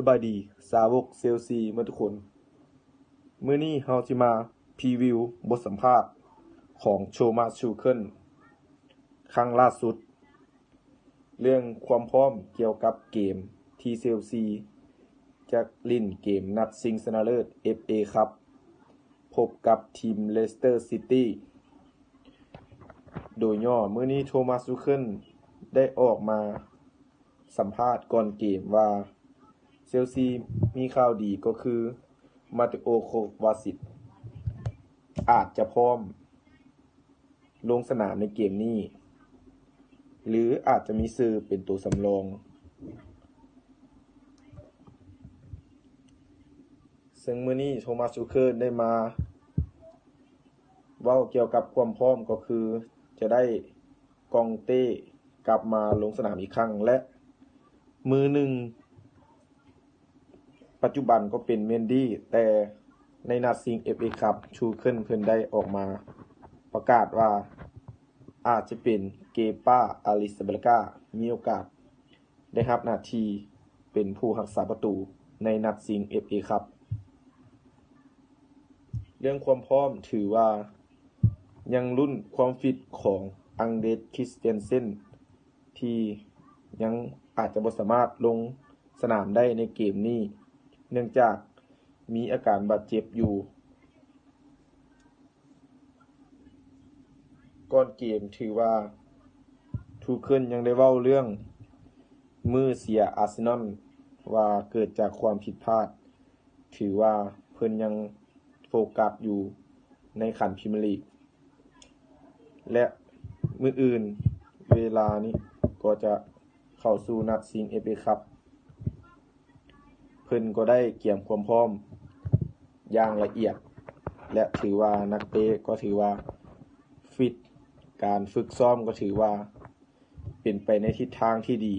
สบายดี สาวกเซลซีเมื่อทุกคน มื้อนี้เฮาสิมาพรีวิว บทสัมภาษณ์ของโชมาชูเคิลครั้งล่าสุด เรื่องความพร้อมเกี่ยวกับเกมที่เซลซีจะลิ่นเกมนัดชิงชนะเลิศ FA ครับ พบกับทีมเลสเตอร์ซิตี้โดยย่อมื้อนี้โทมัสซูเคิลได้ออกมาสัมภาษณ์ก่อนเกมว่า เชลซีมีข่าวดีก็คือ มาติโอโควาสิตอาจจะพร้อม ลงสนามในเกมนี้ หรืออาจจะมีซื้อเป็นตัวสำรอง ซึ่งมื้อนี้โทมัสซูเคิลได้มาว้าเกี่ยวกับความพร้อมก็คือจะได้กองเต้กลับมาลงสนามอีกครั้งและมือหนึ่ง ปัจจุบันก็เป็นเมนดี้แต่ในนัดซิงเอฟเอคัพชูขึ้นเพิ่นได้ออกมาประกาศว่าอาจจะเป็นเกป้าอาริสเบลกามีโอกาส ได้รับหน้าที่เป็นผู้รักษาประตูในนัดซิงเอฟเอคัพเรื่องความพร้อมถือว่ายังรุ่นความฟิตของอังเดรคริสเตียนเซนที่ยังอาจจะบ่สามารถลงสนามได้ในเกมนี้ เนื่องจากมีอาการบาดเจ็บอยู่ ก่อนเกมถือว่า ทูเคิลยังได้เว้าเรื่อง มือเสียอาร์เซนอลว่าเกิดจากความผิดพลาด ถือว่าเพิ่นยังโฟกัสอยู่ในขันพรีเมียร์ลีก และมืออื่นเวลานี้ก็จะเข้าสู่นัดชิงเอฟเอคัพ เพิ่นก็ได้เกี่ยมความพร้อมอย่างละเอียด และถือว่านักเตะก็ถือว่าฟิตการฝึกซ้อมก็ถือว่า เป็นไปในทิศทางที่ดี